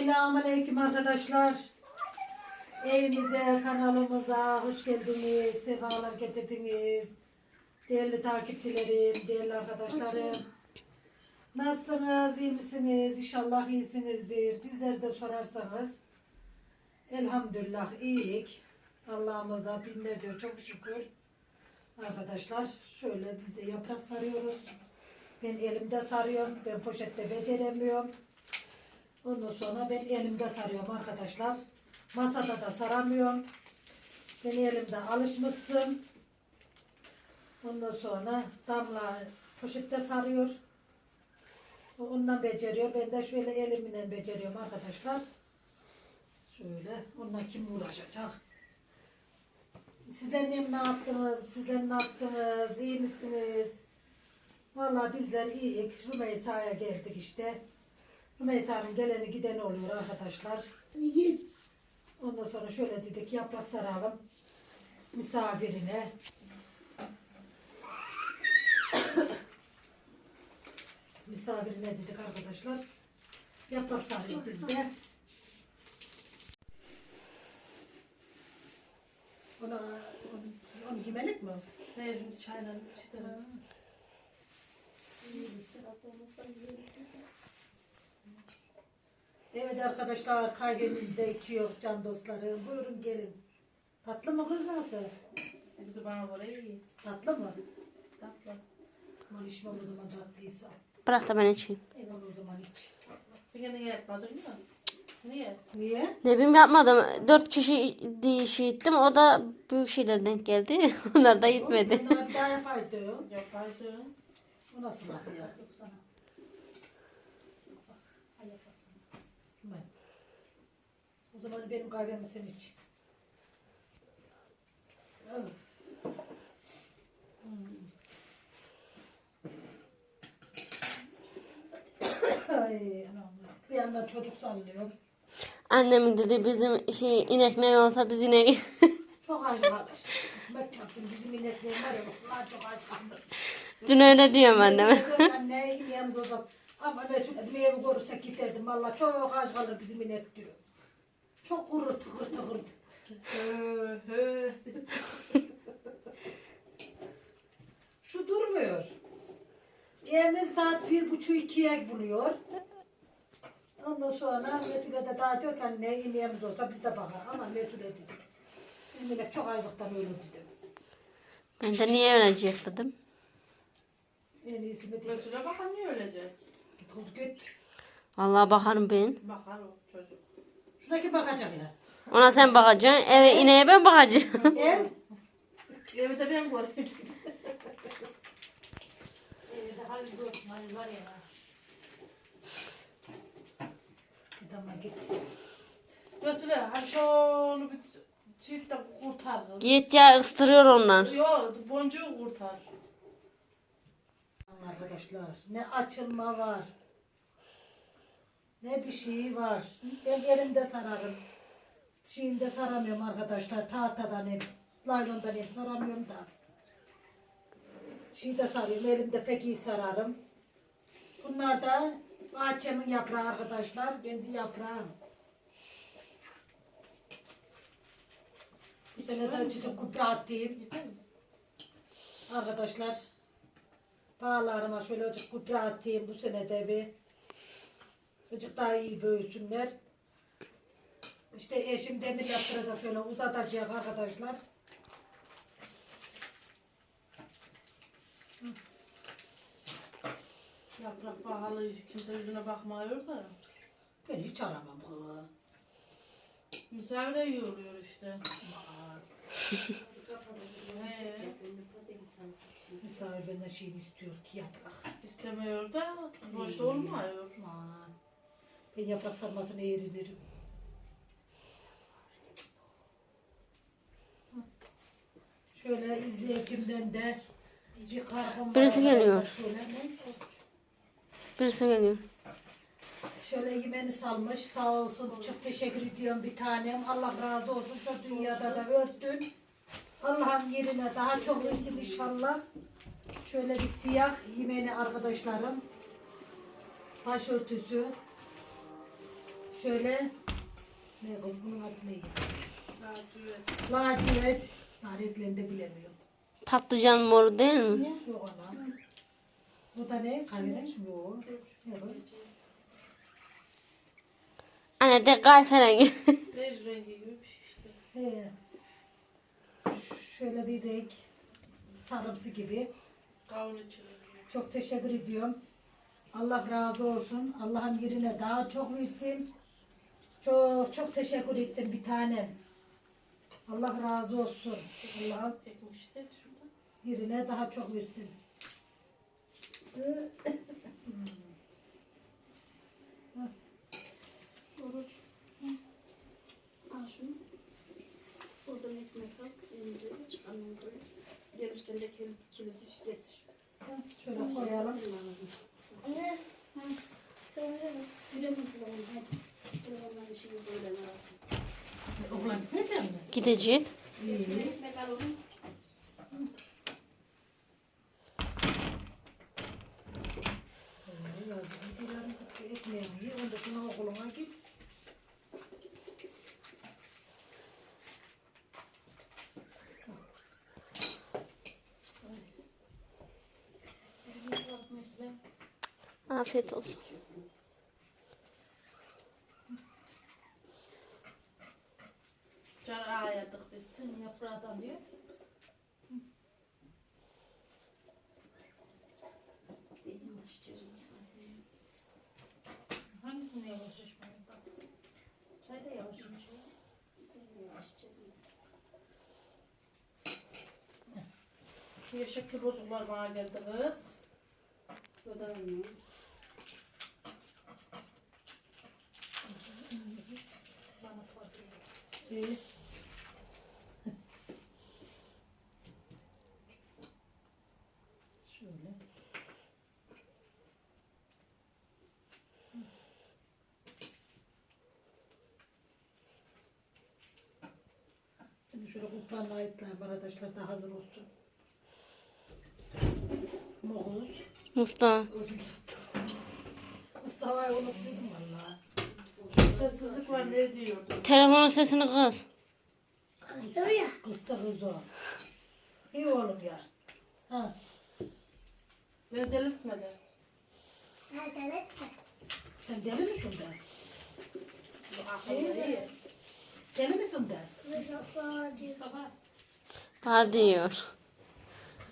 Selamünaleyküm arkadaşlar. Evimize, kanalımıza hoş geldiniz. Sefalar getirdiniz. Değerli takipçilerim, değerli arkadaşlarım. Nasılsınız, iyi misiniz? İnşallah iyisinizdir. Bizleri de sorarsanız. Elhamdülillah iyiyik. Allah'ımıza binlerce çok şükür. Arkadaşlar şöyle biz de yaprak sarıyoruz. Ben elimde sarıyorum. Ben poşette beceremiyorum. Ondan sonra ben elimde sarıyorum arkadaşlar. Masada da saramıyorum. Ben elimde alışmışsın. Ondan sonra damla poşette sarıyor. Ondan beceriyor. Ben de şöyle elimle beceriyorum arkadaşlar. Şöyle. Onunla kim uğraşacak? Sizler ne, yaptınız? Sizler nasılsınız? İyi misiniz? Vallahi bizler iyiyiz. Rümeysa'ya geldik işte. Rümeysa'nın geleni gideni oluyor arkadaşlar. Ondan sonra şöyle dedik yaprak saralım. Misafirine. Misafirine dedik arkadaşlar. Yaprak sarıyor bizde. Ona, onu, onu yemelik mi? Hayır, çaylar bir şeyler. Evet arkadaşlar kahvemizi de içiyor can dostlarım. Buyurun gelin. Tatlı mı kız nasıl? Bizi bana göre iyi. Tatlı mı? Tatlı. İçmem o zaman tatlıysa. Bırak da ben içeyim. Aman o zaman iç. Sen kendine yapmadın mı? Niye? Niye? Ne bileyim yapmadım. Dört kişi dişi gittim. O da büyük şeyler denk geldi. Onlar da gitmedi. Onlara bir daha yapaydı. Yapaydın. O nasıl laf ya? Ben. O zaman benim kahvemi sen iç. Öf. Ay anam. Bir yandan çocuk sallıyor. Annemin dedi bizim şey inek ne olsa biz ineği. Çok aç kalır. Bak çarpsın bizim ineklerin var ya bunlar çok aç kalır. Dün öyle diyorum anneme. Anne ineğimiz o zaman. Ama Mesul dedim evi görürsek giderdim. Valla çok aç kalır bizim inek diyor. Çok kurur tıkır tıkır. Hı hı. Şu durmuyor. Evimiz saat bir buçuk ikiye buluyor. Ondan sonra Mesut'e de daha diyor ki anne ineğimiz olsa biz de bakar. Ama Mesut'e dedim. İnek çok açlıktan ölür dedim. Ben de niye ölecek dedim. En iyisi mi dedim. Resul'e bakan niye ölecek? Git kız git. Vallahi bakarım ben. Bakar o çocuk. Şuna kim bakacak ya? Ona sen bakacaksın. Eve ineğe ben bakacağım. Ev? Evi de ben göreyim. Git ama git. Resul'e hani şunu bir çift de kurtar. Git ya ıstırıyor onlar. Yok, boncuğu kurtar. Arkadaşlar ne açılma var. Ne bir şey var. Ben elimde sararım. Şeyinde saramıyorum arkadaşlar. Tahtadan hep, laylondan hep saramıyorum da. Şeyde sarıyorum. Elimde pek iyi sararım. Bunlar da bahçemin yaprağı arkadaşlar. Kendi yaprağım. Bu sene de açıcı kupra attım. Arkadaşlar bağlarıma şöyle azıcık kupra atayım bu sene de bir azıcık daha iyi büyüsünler. İşte eşim demir yaptıracak şöyle uzatacak arkadaşlar. Yaprak pahalı, kimse yüzüne bakmıyor da. Ben hiç aramam kız. Misafire yiyorlar işte. He, Misafir benden şeyini istiyor ki yaprak. istemiyor da boşta olmuyor. Aman. Ben yaprak sarmasını eğrilirim. Şöyle izleyicimden de bir kargım Birisi geliyor. Şöyle? Birisi geliyor. Şöyle yemeni salmış sağ olsun çok teşekkür ediyorum bir tanem Allah razı olsun şu dünyada da örtün Allah'ım yerine daha çok versin inşallah şöyle bir siyah yemeni arkadaşlarım başörtüsü Şöyle ne bu bunun adı ne? Lacivert. Lacivert. Naretlerini de bilemiyorum. Patlıcan moru değil mi? Yok ana. Bu da ne? Kahverengi bu? Ne bu? Anne de kahverengi. Bej rengi gibi bir şey işte. He. Şöyle bir renk. Sarımsı gibi. Çok teşekkür ediyorum. Allah razı olsun. Allah'ın yerine daha çok versin. Çok çok teşekkür ettim bir tanem. Allah razı olsun. Allah yerine daha çok versin. Oruç. Al şunu. Buradan ekmek al. Elini çıkanını doyur. Gelirken de kilit, kilit iş getir. Şöyle koyalım. Anne. Ha. Söyle. Bulalım hadi. Mi? Gidecek. İyi. Ekmek al onu. Ee, yazın gidiyorum, ekmeğimi ye, ondan sonra okuluma git. Afiyet olsun. Can ayadık biz. Sen yaprağından ye. Yavaş içerim. Hangisini yavaş içmeyin? Çay da yavaş yavaş. Yavaş içerim. Niye şekil bozuklar bana geldi kız. Bu da mı? Bana fark ediyor. İyi. Şöyle. Şimdi şöyle kuplanma ayetler arkadaşlar da hazır olsun. Moğuz. Mustafa. Mustafa'yı unuttum valla. Sessizlik var ne diyordu? Telefonun sesini kız. Kız da kız o. İyi oğlum ya. Ha. Beni delirtmedi. Sen deli misin de? Bu aklımda iyi. Deli misin de? Mustafa. Bana diyor.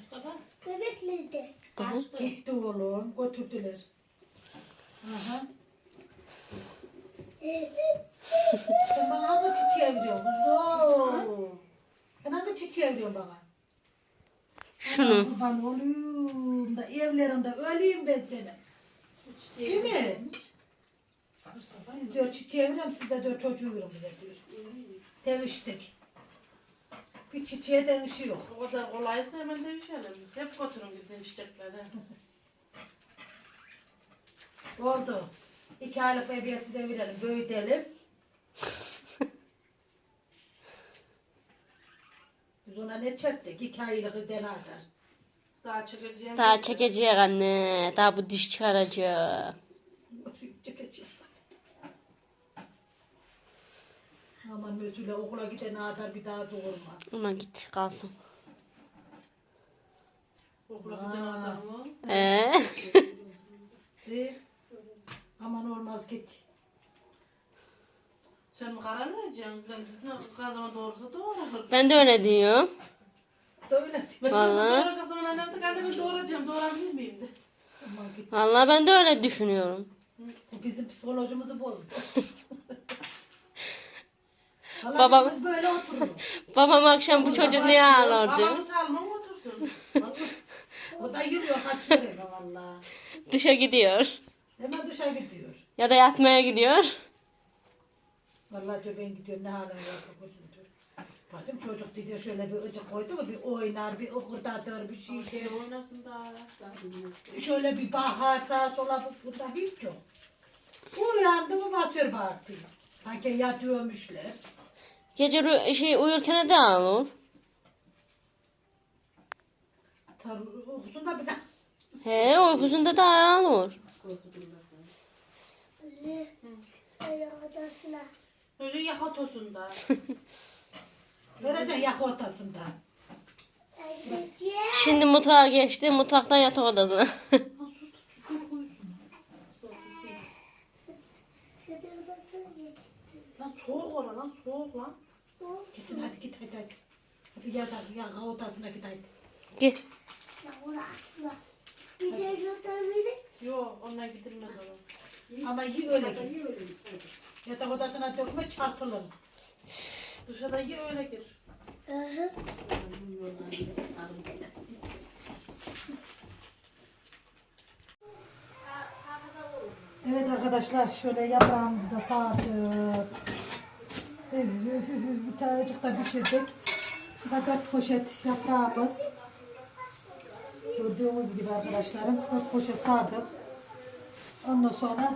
Mustafa. Bebeklerdi. Kaçtı. Gitti oğlum. Götürdüler. Aha. Sen bana hangi çiçeği veriyorsun kuzum? Sen hangi çiçeği veriyorsun bana? Şunu. Kurban olayım da evlerinde öleyim ben senin. Değil mi? Biz diyor çiçeği veriyorum siz de diyor çocuğu verin bize diyor. Deviştik. Bir çiçeğe devişi yok. O kadar kolaysa hemen değişelim. Hep götürün bir değişecekleri. Oldu. İki aylık bebeğesi de verelim, büyütelim. Biz ona ne çektik? İki aylık denader. Daha çekeceğim. Daha çekecek anne. Daha bu diş çıkaracak. Çekeceğim. Aman Mesut'la okula giden kadar bir daha doğurma. Ama git kalsın. Okula giden adamı. Ee? De. Aman olmaz git. Sen mi karar vereceksin? Ben zaman doğrusu doğru. Ben de öyle diyorum. Söyle. Ben Vallahi. Vallahi. doğuracak zaman annem de annemi doğuracağım. Doğurabilir miyim de. Aman git. Vallahi ben de öyle düşünüyorum. Bu bizim psikolojimizi bozdu. Babam- böyle oturuyor. Babam akşam bu çocuk niye ağlar diyor. Babamı salmam otursun. O da yürüyor kaçıyor eve valla. Dışa gidiyor. Hemen dışarı gidiyor. Ya da yatmaya gidiyor. Vallahi diyor ben gidiyorum ne halin varsa diyor. Bacım çocuk diyor şöyle bir ıcık koydu mu bir oynar bir ıkırdatır bir şey Şey der. oynasın daha. Şöyle bir bakar sağa sola bu- burada hiç yok. Uyandı mı basıyor bağırtıyı. Sanki yatıyormuşlar. Gece şey uyurken de. Tar uykusunda. He uykusunda da ağlıyor. Önce yak otosunda. Vereceksin yak ortasında. Şimdi mutfağa geçti. Mutfaktan yatak odasına. Lan soğuk ola lan soğuk lan. Gitsin hadi git hadi hadi. Hadi ya da yak ortasına git hadi. Gel. Yok onunla gidilmez oğlum. Ama iyi öyle git. Yatak odasına dökme çarpılın. Dışarıda ye öyle gir. Evet arkadaşlar şöyle yaprağımızı da sardık. Bir tanecik de pişirdik. Şurada dört poşet yaprağımız. Gördüğünüz gibi arkadaşlarım dört poşet sardık. Ondan sonra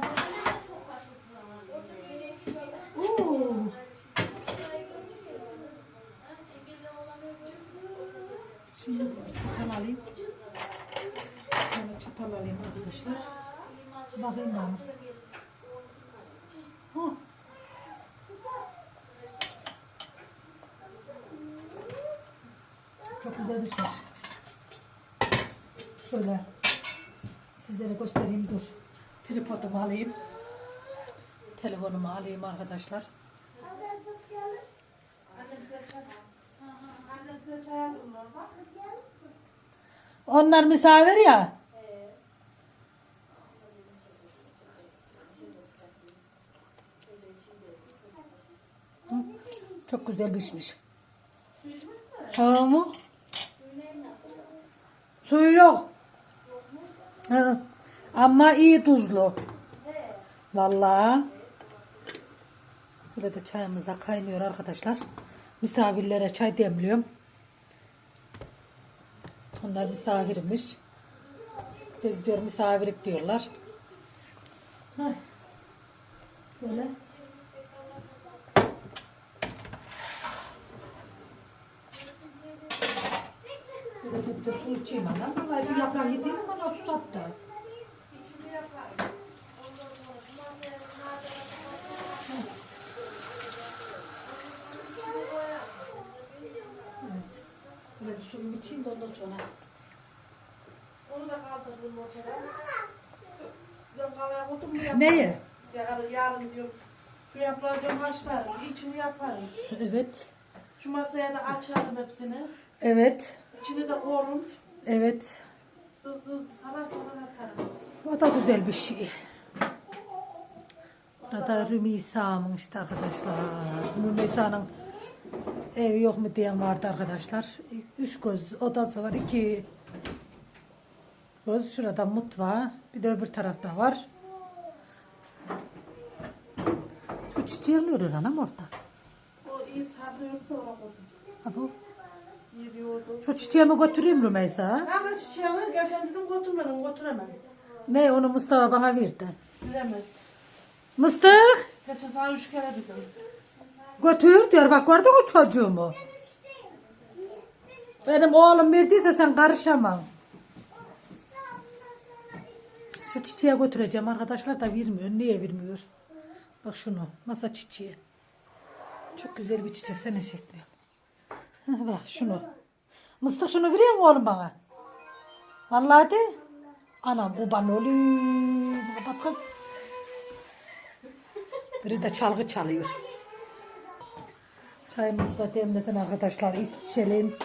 çatal alayım. Çatal alayım arkadaşlar. Bakayım bana. Hı. Güzel pişmiş. Şöyle sizlere göstereyim dur. Tripodumu alayım. Telefonumu alayım arkadaşlar. Onlar misafir ya. Çok güzel pişmiş. Tamam. Suyu yok. Hı. Ama iyi tuzlu. Vallahi. Burada çayımız da kaynıyor arkadaşlar. Misafirlere çay demliyorum. Onlar misafirmiş. Biz diyor misafirik diyorlar. Heh. Böyle su içeyim anam. Vallahi bir yaprak yediydim bana su attı. Evet. Böyle bir suyumu içeyim de ondan sonra. Onu da kaldırdım motora. Ben kahve koydum mu Neye? Yarın, yarın diyorum. Şu yaprağı diyorum haşlarım. içini yaparım. Evet. Şu masaya da açarım hepsini. Evet. İçini de korum. Evet. O da güzel bir şey. Burada Rümeysa'mın işte arkadaşlar. Rümeysa'nın evi yok mu diyen vardı arkadaşlar. Üç göz odası var. iki göz. Şurada mutfağı. Bir de öbür tarafta var. Şu çiçeği alıyor anam orada. O iyi sardı yok ona koydum. Ha bu. Yediyordu. Şu çiçeğimi götüreyim Rümeysa. Ama çiçeğimi geçen dedim götürmedim götüremem. Ne onu Mustafa bana verdi. Bilemez. Mıstık Geçen sana üç kere dedim. götür diyor bak gördün mü çocuğumu. Benim oğlum verdiyse sen karışamam. Şu çiçeğe götüreceğim arkadaşlar da vermiyor. Niye vermiyor? Bak şunu masa çiçeği. Çok güzel bir çiçek sen eş etmiyorsun. Heh, Bak şunu. Mıstık şunu veriyor mu oğlum bana? Vallahi de. Anam kurban olayım. Kapat kız. Biri de çalgı çalıyor. Çayımızı da demlesin arkadaşlar. İçelim.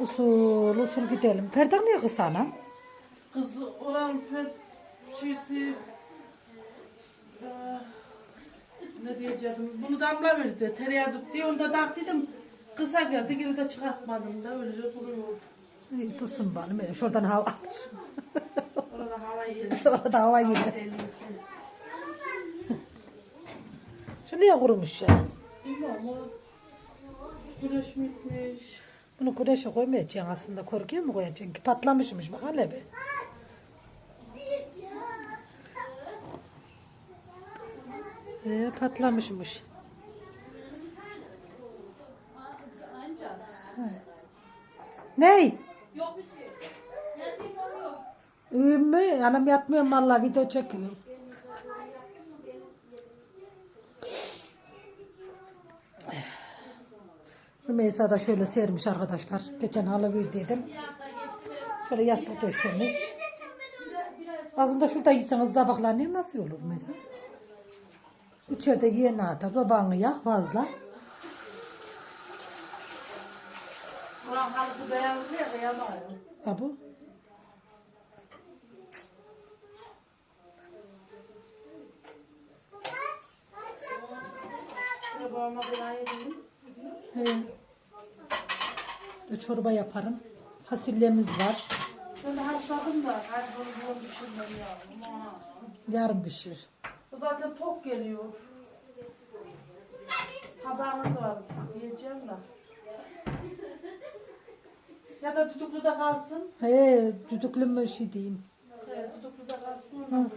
Usul usul gidelim. Perden niye kısa anam? Kızı olan şeysi ne diyeceğim bunu damla verdi tereyağı tut diye onu da taktıydım kısa geldi geri de çıkartmadım da öylece duruyor İyi dursun bana. Ben Şuradan hava. orada hava yedi Orada hava. Delisi. Şu niye kurumuş ya? Bilmem o güneş mi gitmiş Bunu güneşe koymayacaksın aslında. Korkuyor mu koyacaksın ki? Patlamışmış bak hele be. Ee, patlamışmış. Ney? Yok bir şey. İyiyim mi? Anam yatmıyorum valla video çekiyorum. Rümeysa da şöyle sermiş arkadaşlar. Geçen halı verdiydim. Şöyle yastık döşemiş. Aslında şurada yiyseniz tabaklar nasıl olur mesela? İçeride yiyen atar. Tabağını yak fazla. Buran halısı beyazlı ya. Ha bu. Babama bir. He. İşte çorba yaparım. Fasulyemiz var. Ben de haşladım da. Hadi bunu pişirmem ya. Aman. Yarın pişir. Bu zaten tok geliyor. Tabağınız var. Yiyeceğim de. Ya da düdüklü de kalsın. He, düdüklü mü şey diyeyim. Evet, düdüklü de kalsın. sonra.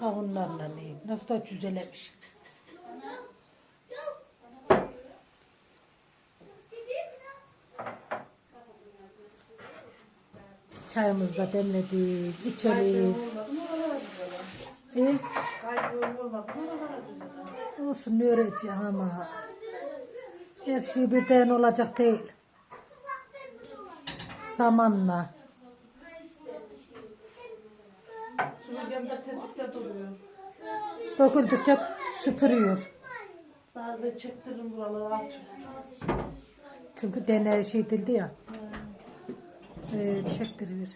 Kavunlarla ne? Nasıl da düzelemiş. Çayımızı da demledik, içelim. E, olsun ne öğreteceğim ama. Her şey birden olacak değil. Zamanla. Süpürgem de tetikte duruyor. Döküldükçe süpürüyor. Darbe buraları. Çünkü deney şey edildi ya. Ee, çektiriyor.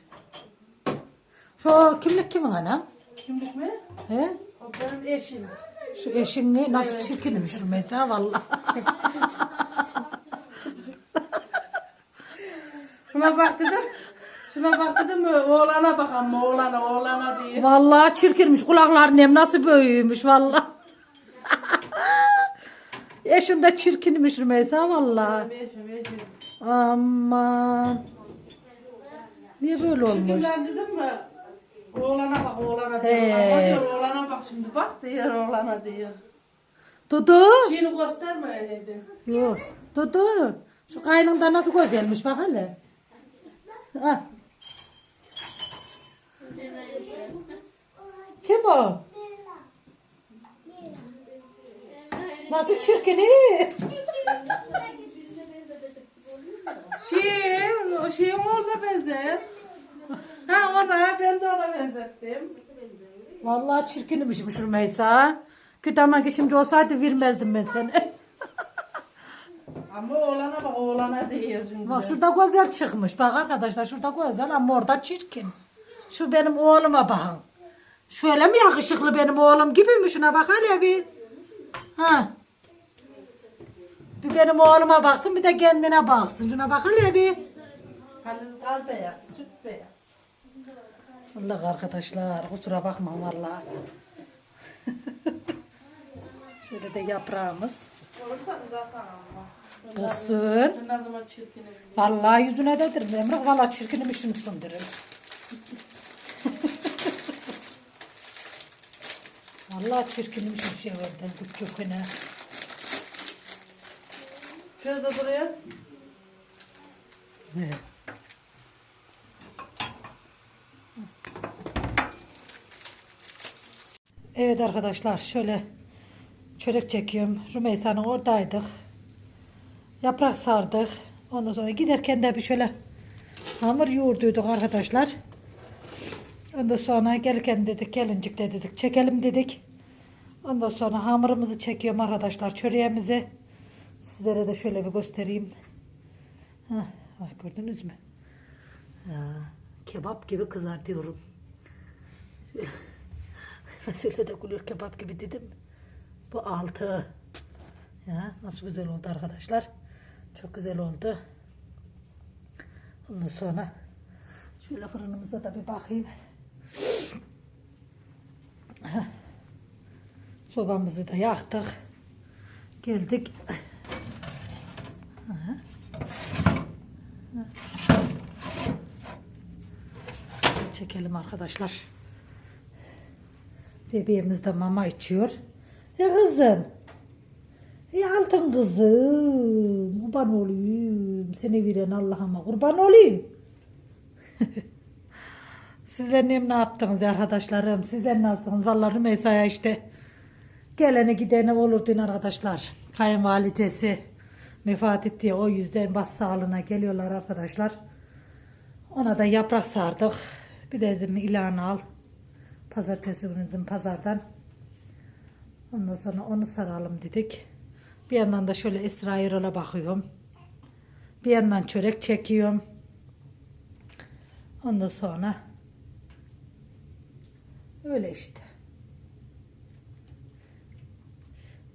Şu kimlik kimin anam? Kimlik mi? He? O benim eşim. Şu eşin ne? Nasıl çirkinmiş şu mesela valla. Şuna bak dedim. Şuna bak dedim mi? Oğlana bak ama oğlana oğlana diye. Vallahi çirkinmiş. Kulaklar nem nasıl büyümüş valla. Eşin de çirkinmiş Rümeysa valla. Benim eşim eşim. Aman. Niye böyle olmuş? Kimden dedim mi? Oğlana bak oğlana He. diyor. Ama diyor oğlana bak şimdi bak diyor oğlana diyor. Dudu. Şeyini gösterme dedi. Yok. Dudu. Şu kaynında nasıl güzelmiş bak hele. Ha. Kim o? Nasıl çirkini? Şey, o şeyim orada benzer. Ha ona ben de ona benzettim. Vallahi çirkinmişmiş Rümeysa. Kötü ama ki şimdi olsaydı vermezdim ben seni. Ama oğlana bak oğlana diyor şimdi. Bak şurada güzel çıkmış. Bak arkadaşlar şurada güzel ama orada çirkin. Şu benim oğluma bakın. Şöyle mi yakışıklı benim oğlum gibi mi? Şuna bak hele bir. Ha. Bir benim oğluma baksın bir de kendine baksın. Şuna bak hele bir. Halil kal beyaz, süt beyaz. Allah arkadaşlar kusura bakmayın valla. Şöyle de yaprağımız. Kızsın. Vallahi yüzüne dedim Emre. Vallahi çirkinmişsin sındırın. Vallahi çirkinmişim şey verdim küçüküne. Şurada duruyor. Evet. Arkadaşlar şöyle çörek çekiyorum. Rümeysa'nın oradaydık. Yaprak sardık. Ondan sonra giderken de bir şöyle hamur yoğurduyduk arkadaşlar. Ondan sonra gelirken dedik gelincik de dedik çekelim dedik. Ondan sonra hamurumuzu çekiyorum arkadaşlar çöreğimizi. Sizlere de şöyle bir göstereyim. Hah, bak gördünüz mü? Ya, kebap gibi kızartıyorum. Mesela de gülüyor kebap gibi dedim. Bu altı. Ya nasıl güzel oldu arkadaşlar. Çok güzel oldu. Ondan sonra şöyle fırınımıza da bir bakayım. Heh. Sobamızı da yaktık. Geldik. Çekelim arkadaşlar. Bebeğimiz de mama içiyor. Ya kızım. Ey altın kızım. Kurban olayım. Seni veren Allah'ıma kurban olayım. Sizler ne, ne yaptınız arkadaşlarım? Sizler nasılsınız? Vallahi Rümeysa'ya işte geleni gideni olur dün arkadaşlar. Kayınvalidesi vefat etti. O yüzden bas sağlığına geliyorlar arkadaşlar. Ona da yaprak sardık. Bir de dedim ilanı al. Pazartesi günü dedim pazardan. Ondan sonra onu saralım dedik. Bir yandan da şöyle Esra Erol'a bakıyorum. Bir yandan çörek çekiyorum. Ondan sonra öyle işte.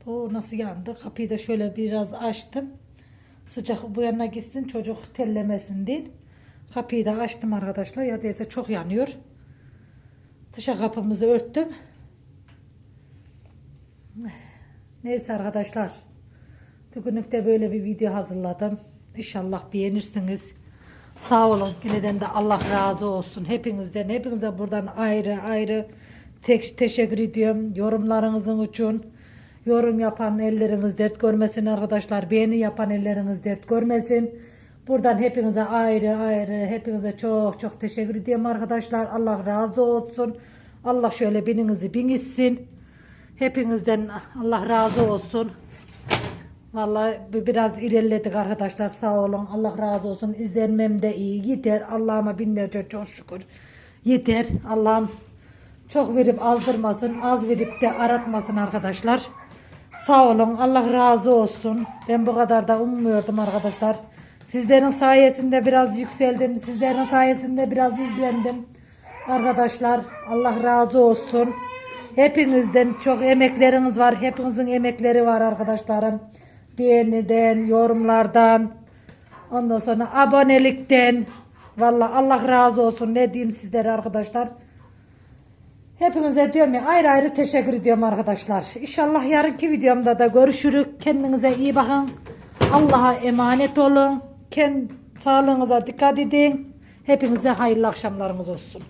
Bu nasıl yandı? Kapıyı da şöyle biraz açtım. Sıcak bu yana gitsin çocuk tellemesin diye. Kapıyı da açtım arkadaşlar. Ya değilse çok yanıyor. Dışa kapımızı örttüm. Neyse arkadaşlar. Bugünlük de böyle bir video hazırladım. İnşallah beğenirsiniz. Sağ olun. Yineden de Allah razı olsun. Hepinizden, hepinize buradan ayrı ayrı tek teşekkür ediyorum. Yorumlarınızın için. Yorum yapan elleriniz dert görmesin arkadaşlar. Beğeni yapan elleriniz dert görmesin. Buradan hepinize ayrı ayrı, hepinize çok çok teşekkür ediyorum arkadaşlar. Allah razı olsun. Allah şöyle bininizi binitsin. Hepinizden Allah razı olsun. Vallahi bi- biraz ilerledik arkadaşlar sağ olun. Allah razı olsun. İzlenmem de iyi. Yeter. Allah'ıma binlerce çok şükür. Yeter. Allah'ım çok verip azdırmasın. Az verip de aratmasın arkadaşlar. Sağ olun. Allah razı olsun. Ben bu kadar da ummuyordum arkadaşlar. Sizlerin sayesinde biraz yükseldim. Sizlerin sayesinde biraz izlendim. Arkadaşlar Allah razı olsun. Hepinizden çok emekleriniz var. Hepinizin emekleri var arkadaşlarım. Beğeniden, yorumlardan, ondan sonra abonelikten. Vallahi Allah razı olsun. Ne diyeyim sizlere arkadaşlar. Hepinize diyorum ya ayrı ayrı teşekkür ediyorum arkadaşlar. İnşallah yarınki videomda da görüşürük. Kendinize iyi bakın. Allah'a emanet olun. Kendi sağlığınıza dikkat edin. Hepinize hayırlı akşamlarınız olsun.